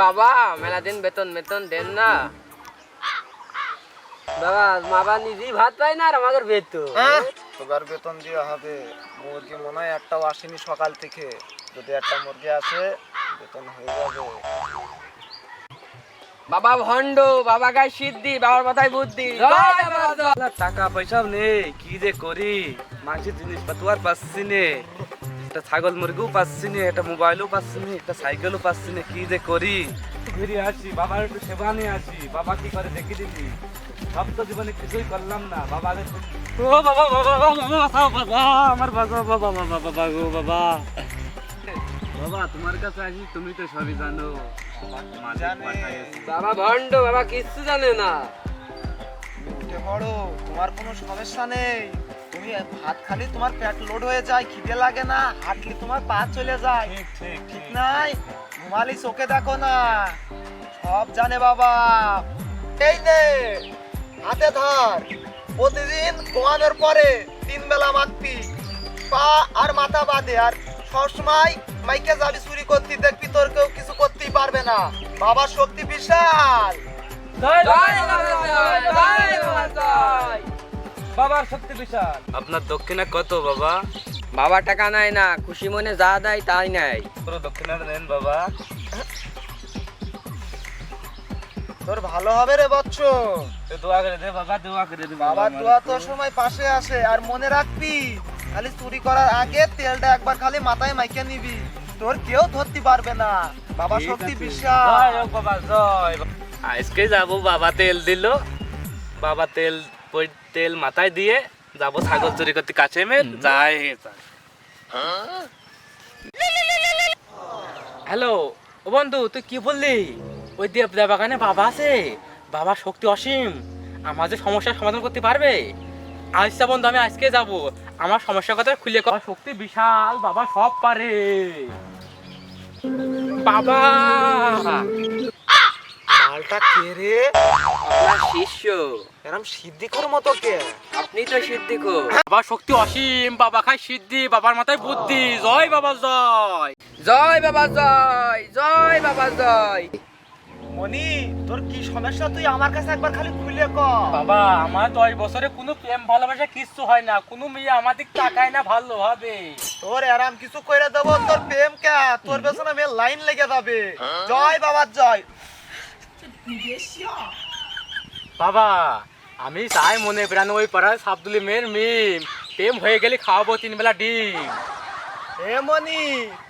বাবা মেলা দিন বেতন বেতন দেন না। বাবা বাবা নিজেই ভাত পায় না আর আমাদের বেতন। তোগার বেতন দেওয়া হবে। মুরগি মনে হয় একটাও আসেনি সকাল থেকে। যদি একটা মুরগি আসে বেতন হয়ে যাবে। বাবা ভণ্ড বাবা গায়ে সিদ্ধি বাবার মাথায় বুদ্ধি। জয় বাবা জয়। টাকা পয়সা নেই কি যে করি? মাঝে জিনিসপত্র আর পাচ্ছি নে। একটা ছাগল মুরগিও পাচ্ছি নে একটা মোবাইলও পাচ্ছি নে একটা সাইকেলও পাচ্ছি নে কি যে করি? ঘুরে আসি বাবার একটু সেবা নিয়ে আসি বাবা কি করে দেখে দিবি? সব তো জীবনে কিছুই করলাম না বাবা ও বাবা বাবা বাবা আমার বাবা বাবা বাবা বাবা গো বাবা। বাবা তোমার কাছে আসি তুমি তো সবই জানো। বাবা ভণ্ড বাবা কিচ্ছু জানে না। পড়ো তোমার কোনো সমস্যা নেই। তুমি ভাত খালি তোমার পেট লোড হয়ে যায় খিদে লাগে না হাঁটলি তোমার পা চলে যায়। ঠিক নাই? ঘুমালি চোখে দেখো না। সব জানে বাবা। এই নে হাতে ধর। প্রতিদিন ঘুমানোর পরে তিন বেলা মাখবি। পা আর মাথা বাঁধে আর সবসময় মাইকে যাবি চুরি করতে দেখবি তোর কেউ কিছু করতেই পারবে না। বাবার শক্তি বিশাল। বাবার শক্তি বিশাল। আপনার দক্ষিণা কত বাবা? বাবা টাকা নাই না খুশি মনে যা দেয় তাই নাই পুরো দক্ষিণা নেন বাবা। তোর ভালো হবে রে বচ্চ তো দোয়া করে দে বাবা দোয়া করে দে বাবার দোয়া তোর সময় পাশে আসে আর মনে রাখবি খালি চুরি করার আগে তেলটা একবার খালি মাথায় মাইকে নিবি। তোর কেউ ধরতে পারবে না। বাবা শক্তি বিশাল। জয় বাবা জয়। আজকে যাব বাবা তেল দিল। বাবা তেল ওই তেল মাথায় দিয়ে যাব ছাগল চুরি করতে কাছে মে যাই হ্যালো ও বন্ধু তুই কি বললি? ওই দেবদা বাগানে বাবা আছে। বাবা শক্তি অসীম। আমার যে সমস্যার সমাধান করতে পারবে? আচ্ছা বন্ধু আমি আজকে যাব। আমার সমস্যার কথা খুলে কথা শক্তি বিশাল বাবা সব পারে। বাবা! মালটা কে রে? আপনার শিষ্য। এরম সিদ্ধিকর মতো কে? আপনি তো সিদ্ধি কো বাবার শক্তি অসীম বাবা খায় সিদ্ধি বাবার মাথায় বুদ্ধি। জয় বাবা জয়। জয় বাবা জয়। জয় বাবা জয়। মনি তোর কি সমস্যা? তুই আমার কাছে একবার খালি খুলে কর বাবা আমার দশ বছরে কোনো প্রেম ভালোবাসা কিচ্ছু হয় না। কোনো মেয়ে আমাদের তাকায় না ভালোভাবে। তোর এরাম কিছু কইরা দেবো তোর প্রেম কে? তোর পেছনে মেয়ে লাইন লেগে যাবে। জয় বাবার জয়। বাবা আমি চাই মনে প্রাণ ওই পাড়ায় সাবদুলি মেয়ের মিম। প্রেম হয়ে গেলে খাওয়াবো তিন বেলা ডিম। এ মনি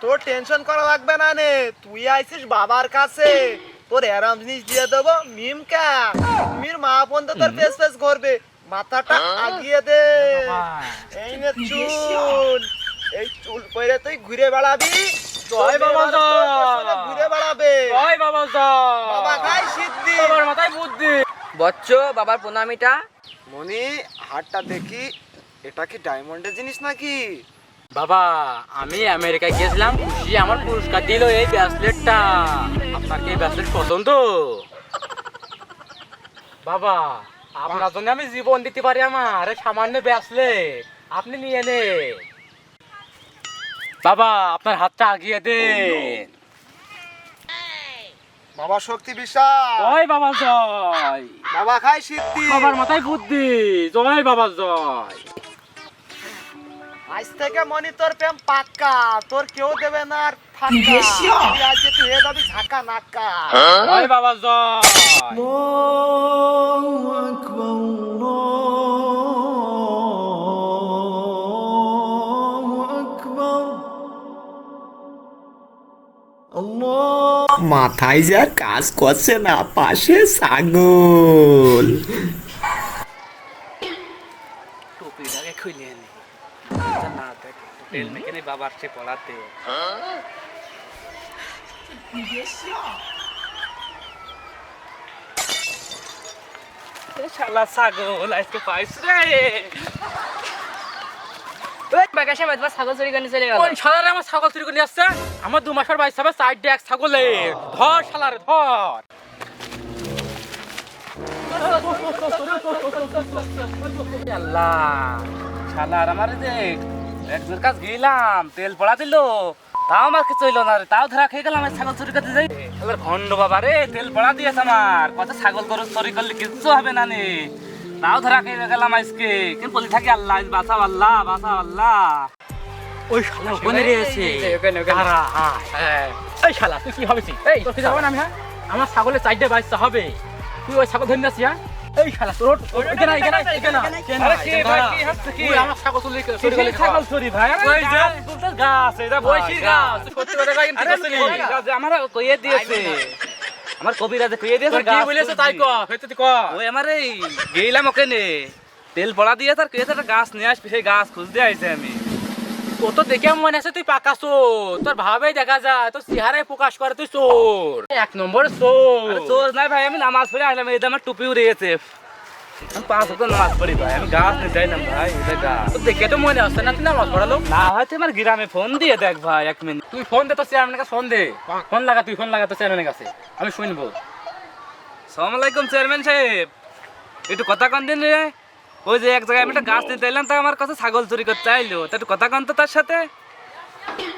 তোর টেনশন করা লাগবে না নে। তুই আইছিস বাবার কাছে। তোর এরাম জিনিস দিয়ে দেবো মিম কা? মির মা বোন তো তোর ফেস ফেস করবে। মাথাটা আগিয়ে দে। এই নে চুল। এই চুল কইরে তুই ঘুরে বেড়াবি। জয় বাবা তোর জয়। পেছনে ঘুরে বেড়াবে। জয় বাবা বাবা খাই সিদ্ধি। বাবার মাথায় বুদ্ধি। বচ্চ বাবার প্রণামিটা। মনি হাটটা দেখি। এটা কি ডায়মন্ডের জিনিস নাকি? বাবা আমি আমেরিকায় গিয়েছিলাম খুশি আমার পুরস্কার দিল এই ব্যাসলেটটা। আপনাকে এই ব্যাসলেট পছন্দ? বাবা আপনার জন্য আমি জীবন দিতে পারি আমার। সামান্য ব্যাসলেট। আপনি নিয়ে নে। বাবা আপনার হাতটা আগিয়ে দেন। বাবা শক্তি বিশাল। জয় বাবা জয়। বাবা খাই সিদ্ধি। বাবার মাথায় বুদ্ধি। জয় বাবা জয়। আজ থেকে মনি তোর প্রেম পাক্কা। তোর কেউ দেবে না আর ফাঁকা। তুই আজকে তুই হয়ে যাবি ঝাঁকা নাক্কা জয় বাবা জয়। মাথায় যে আর কাজ করছে না, পাশে ছাগল। টুপিটাকে খুলে নে বাবার সে ছাগল, আজকে পাইছ রে। ছাগল চুরি করে চলে গেল। কোন আমার ছাগল চুরি করে আসছে? আমার দু মাসের বাইশ হবে সাইড ডেক ছাগলে ধর শালারে, ধর। আল্লাহ, শালার আমার দেখ একজনের কাছে গেলাম, তেল পড়া দিল। তাও আমার কিছু হইল না রে, তাও ধরা খেয়ে গেলাম ছাগল চুরি করতে যাই। ভণ্ড বাবা রে, তেল পড়া দিয়েছে আমার। কত ছাগল গরু চুরি করলে কিচ্ছু হবে না নে। তাও ধরা খেয়ে গেলাম আজকে। কিন্তু বলি থাকি আল্লাহ বাঁচাও আল্লাহ বাঁচাও আল্লাহ। ওই শালা ওখানে রয়েছে। হ্যাঁ। এই শালা তুই কি ভাবিস এই তোর কি যাব না আমি হ্যাঁ আমার ছাগলের চারটে বাচ্চা হবে। তুই ওই ছাগল ধরে নিয়েছিস হ্যাঁ? এই শালা তোর এখানে এখানে এখানে আরে কি ভাই, কি হচ্ছে কি? আমার ছাগল চুরি চুরি কিসের ছাগল চুরি ভাই? ওই যে- গাছ, গাছ এটা বয়সীর গাছ। সত্যি কথা কই কিন্তু আমার কইয়ে দিয়েছে। আমার কবিরাজে কইয়ে দিয়েছে কি বলেছে তাই। ক হয়তো ক ওই আমার এই গেইলাম ওকে নে তেল পড়া দিয়ে তার একটা গাছ নিয়ে আসবি সেই গাছ খুঁজতে আইছে আমি। ও তো দেখে মনে আছে তুই পাকা চোর তোর ভাবেই দেখা যায় তোর চেহারায় প্রকাশ করে তুই চোর। এক নম্বর চোর। চোর নাই ভাই আমি নামাজ পড়ে আসলাম এই আমার টুপি উড়িয়েছে পাঁচ ওকে নামাজ পড়ি ভাই আমি গাছ নিয়ে যাইলাম ভাই এটা গাছ দেখে তো মনে হচ্ছে না তুই নামাজ পড়ালো না হয়তো আমার গ্রামে ফোন দিয়ে দেখ ভাই এক মিনিট তুই ফোন দে তোর চেয়ারম্যানের কাছে ফোন দে। ফোন লাগা তুই ফোন লাগা তোর চেয়ারম্যানের কাছে। আমি শুনব। সালাম আলাইকুম চেয়ারম্যান সাহেব। একটু কথা কন দিন রে। ওই যে এক জায়গায় আমি একটা গাছ নিতে এলাম তা আমার কাছে ছাগল চুরি করতে আইলো। তা একটু কথা কন তো তার সাথে।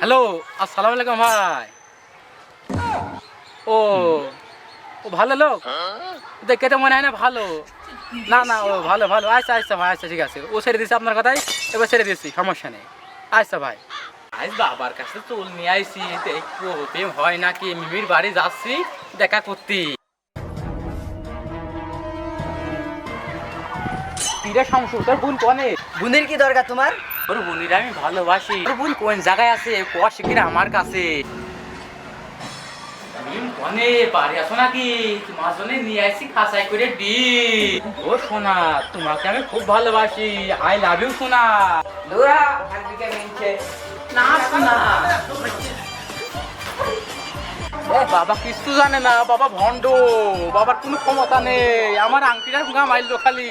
হ্যালো আসসালামু আলাইকুম ভাই। ও ও ভালো লোক? দেখে তো মনে হয় না ভালো। না না ও ভালো ভালো। আচ্ছা আচ্ছা ভাই আচ্ছা ঠিক আছে। ও ছেড়ে দিয়েছে আপনার কথাই এবার ছেড়ে দিয়েছি সমস্যা নেই। আচ্ছা ভাই। আজ বাবার কাছে চুল নিয়ে আইসি দেখব প্রেম হয় নাকি? মিমির বাড়ি যাচ্ছি দেখা করতে। কিরে শামসু তোর বোন কনে? বুনের কি দরকার তোমার? ওর বোনিরা আমি ভালোবাসি। ওর বোন কোন জায়গায় আছে? কষ কিনা আমার কাছে? মিম কনে বাড়ি আসো নাকি? তোমার জন্য নিয়ে আসি খাসাই করে ডি ও সোনা তোমাকে আমি খুব ভালোবাসি। আই লাভ ইউ সোনা। দূরা ভাগ্যকে মিনছে না সোনা। এ বাবা কিছু জানে না বাবা ভণ্ড। বাবার কোনো ক্ষমতা নেই। আমার আংটিটার গা মাইল খালি।